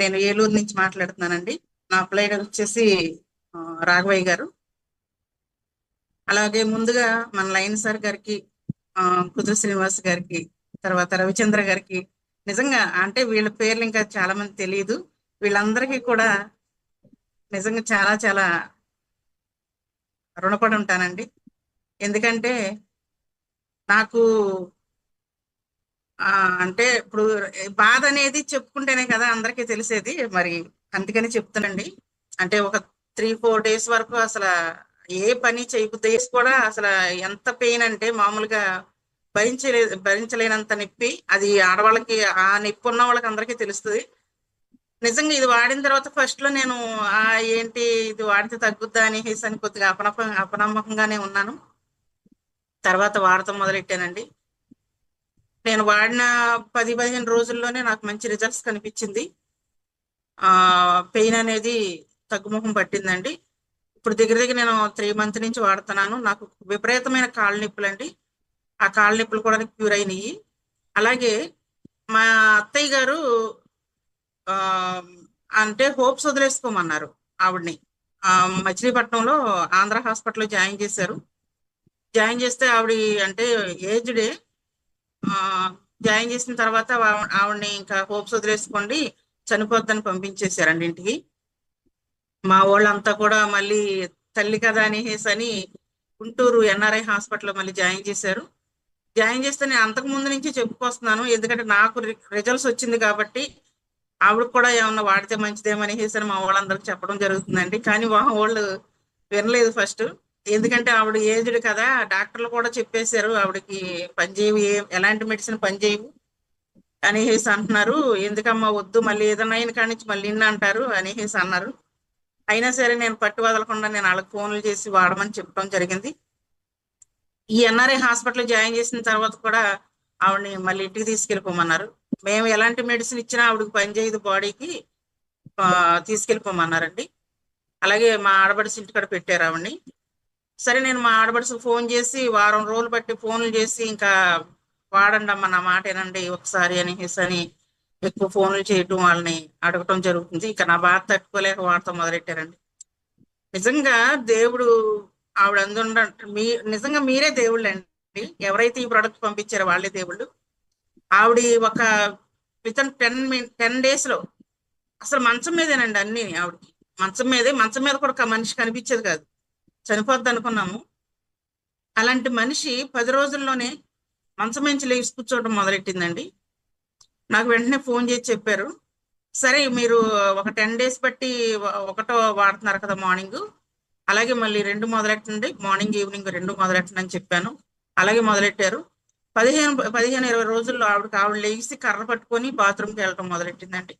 నేను ఏలూరు నుంచి మాట్లాడుతున్నానండి. నా అప్లైడర్ వచ్చేసి రాఘవయ్య గారు. అలాగే ముందుగా మన లైన్ సార్ గారికి ఆ, కుదురు శ్రీనివాస్ గారికి తర్వాత రవిచంద్ర గారికి నిజంగా అంటే వీళ్ళ పేర్లు ఇంకా చాలా మంది తెలియదు వీళ్ళందరికీ కూడా నిజంగా చాలా చాలా రుణపడి ఉంటానండి. ఎందుకంటే నాకు అంటే ఇప్పుడు బాధ అనేది చెప్పుకుంటేనే కదా అందరికీ తెలిసేది. మరి అందుకని చెప్తానండి అంటే ఒక త్రీ ఫోర్ డేస్ వరకు అసలు ఏ పని చేయబుద్ధి కూడా అసలు ఎంత పెయిన్ అంటే మామూలుగా భరించలే భరించలేనంత నొప్పి. అది ఆడవాళ్ళకి ఆ నొప్పి ఉన్న వాళ్ళకి అందరికీ తెలుస్తుంది. నిజంగా ఇది వాడిన తర్వాత ఫస్ట్లో నేను ఆ ఏంటి ఇది వాడితే తగ్గుద్దా అనేసి అని కొద్దిగా అపనప అపనమ్మకంగానే ఉన్నాను. తర్వాత వాడటం మొదలెట్టానండి. నేను వాడిన పది పదిహేను రోజుల్లోనే నాకు మంచి రిజల్ట్స్ కనిపించింది. ఆ పెయిన్ అనేది తగ్గుముఖం పట్టిందండి. ఇప్పుడు దగ్గర దగ్గర నేను త్రీ మంత్ నుంచి వాడుతున్నాను. నాకు విపరీతమైన కాళ్ళ నొప్పులు అండి. ఆ కాళ్ళ నొప్పులు కూడా క్యూర్ అయినాయి. అలాగే మా అత్తయ్య గారు అంటే హోప్స్ వదిలేసుకోమన్నారు ఆవిడ్ని. మచిలీపట్నంలో ఆంధ్ర హాస్పిటల్లో జాయిన్ చేశారు. జాయిన్ చేస్తే ఆవిడ అంటే ఏజ్డే జాయిన్ చేసిన తర్వాత ఆవిడని ఇంకా హోప్స్ వదిలేసుకోండి చనిపోద్దని పంపించేశారండి ఇంటికి. మా వాళ్ళంతా కూడా మళ్ళీ తల్లి కదా అనేసి అని గుంటూరు ఎన్ఆర్ఐ హాస్పిటల్లో మళ్ళీ జాయిన్ చేశారు. జాయిన్ చేస్తే నేను అంతకు ముందు నుంచి చెప్పుకొస్తున్నాను ఎందుకంటే నాకు రిజల్ట్స్ వచ్చింది కాబట్టి ఆవిడ కూడా ఏమన్నా వాడితే మంచిదేమని అని మా వాళ్ళందరికి చెప్పడం జరుగుతుందండి. కానీ మా వాళ్ళు వినలేదు ఫస్ట్. ఎందుకంటే ఆవిడ ఏజ్డ్ కదా డాక్టర్లు కూడా చెప్పేశారు ఆవిడకి పనిచేయవు ఏ- ఎలాంటి మెడిసిన్ పనిచేయవు అనేసి అంటున్నారు ఎందుకమ్మా వద్దు మళ్ళీ ఏదైనా అయిన కాడి నుంచి మళ్ళీ ఇన్ని అంటారు అనేసి అన్నారు. అయినా సరే నేను పట్టు వదలకుండా నేను వాళ్ళకి ఫోన్లు చేసి వాడమని చెప్పడం జరిగింది. ఈ ఎన్ఆర్ఐ హాస్పిటల్ జాయిన్ చేసిన తర్వాత కూడా ఆవిడని మళ్ళీ ఇంటికి తీసుకెళ్ళిపోమన్నారు. మేము ఎలాంటి మెడిసిన్ ఇచ్చినా ఆవిడకి పనిచేయదు బాడీకి తీసుకెళ్ళిపోమన్నారండి. అలాగే మా ఆడబడిసి ఇంటికాడ పెట్టారు ఆవిడని. సరే నేను మా ఆడబడుసుకు ఫోన్ చేసి వారం రోజులు బట్టి ఫోన్లు చేసి ఇంకా వాడండి అమ్మ నా మాట ఏనండి ఒకసారి అనేసి అని ఎక్కువ ఫోన్లు చేయటం వాళ్ళని అడగటం జరుగుతుంది. ఇక నా బాధ తట్టుకోలేక వాడతా మొదలెట్టారండి. నిజంగా దేవుడు ఆవిడ అందుండ మీ నిజంగా మీరే దేవుళ్ళు అండి ఎవరైతే ఈ ప్రోడక్ట్ పంపించారో వాళ్ళే దేవుళ్ళు. ఆవిడ ఒక విత్ టెన్ టెన్ డేస్లో అసలు మంచం మీదేనండి అన్ని ఆవిడకి. మంచం మీదే మంచం మీద కూడా ఒక మనిషి కనిపించేది కాదు. చనిపోద్ది అనుకున్నాము అలాంటి మనిషి పది రోజుల్లోనే మంచం నుంచి లేచి కూర్చోవడం మొదలెట్టిందండి. నాకు వెంటనే ఫోన్ చేసి చెప్పారు. సరే మీరు ఒక టెన్ డేస్ బట్టి ఒకటో వాడుతున్నారు కదా మార్నింగ్. అలాగే మళ్ళీ రెండు మొదలెట్టండి. మార్నింగ్ ఈవినింగ్ రెండు మొదలెట్టండి అని చెప్పాను. అలాగే మొదలెట్టారు. పదిహేను పదిహేను ఇరవై రోజుల్లో ఆవిడకి ఆవిడ లేచి కర్ర పట్టుకొని బాత్రూమ్కి వెళ్ళడం మొదలెట్టిందండి.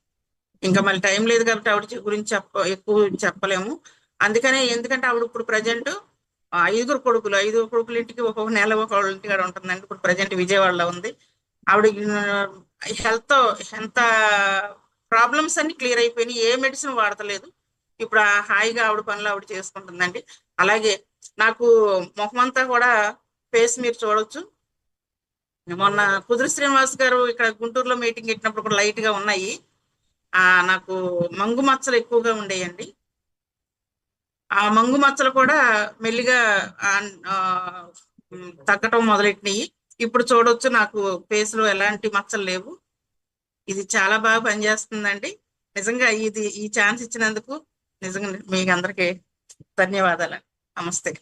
ఇంకా మళ్ళీ టైం లేదు కాబట్టి ఆవిడ గురించి చెప్ప ఎక్కువ చెప్పలేము. అందుకనే ఎందుకంటే ఆవిడ ఇప్పుడు ప్రజెంట్ ఐదుగురు కొడుకులు ఐదుగురు కొడుకుల ఇంటికి ఒక్కొక్క నెల ఒక ఇంటి కాడ ఉంటుందండి. ఇప్పుడు ప్రజెంట్ విజయవాడలో ఉంది. ఆవిడ హెల్త్ ఎంత ప్రాబ్లమ్స్ అన్ని క్లియర్ అయిపోయినాయి. ఏ మెడిసిన్ వాడతలేదు. ఇప్పుడు ఆ హాయిగా ఆవిడ పనులు ఆవిడ చేసుకుంటుందండి. అలాగే నాకు ముఖమంతా కూడా ఫేస్ మీరు చూడొచ్చు. మొన్న కుదురు శ్రీనివాస్ గారు ఇక్కడ గుంటూరులో మీటింగ్ పెట్టినప్పుడు కూడా లైట్గా ఉన్నాయి. ఆ నాకు మంగు మచ్చలు ఎక్కువగా ఉండేయండి. ఆ మంగు మచ్చలు కూడా మెల్లిగా ఆ, తగ్గటం మొదలెట్టినాయి. ఇప్పుడు చూడొచ్చు నాకు ఫేస్లో ఎలాంటి మచ్చలు లేవు. ఇది చాలా బాగా పనిచేస్తుందండి. నిజంగా ఇది ఈ ఛాన్స్ ఇచ్చినందుకు నిజంగా మీకు అందరికీ ధన్యవాదాలు. నమస్తే.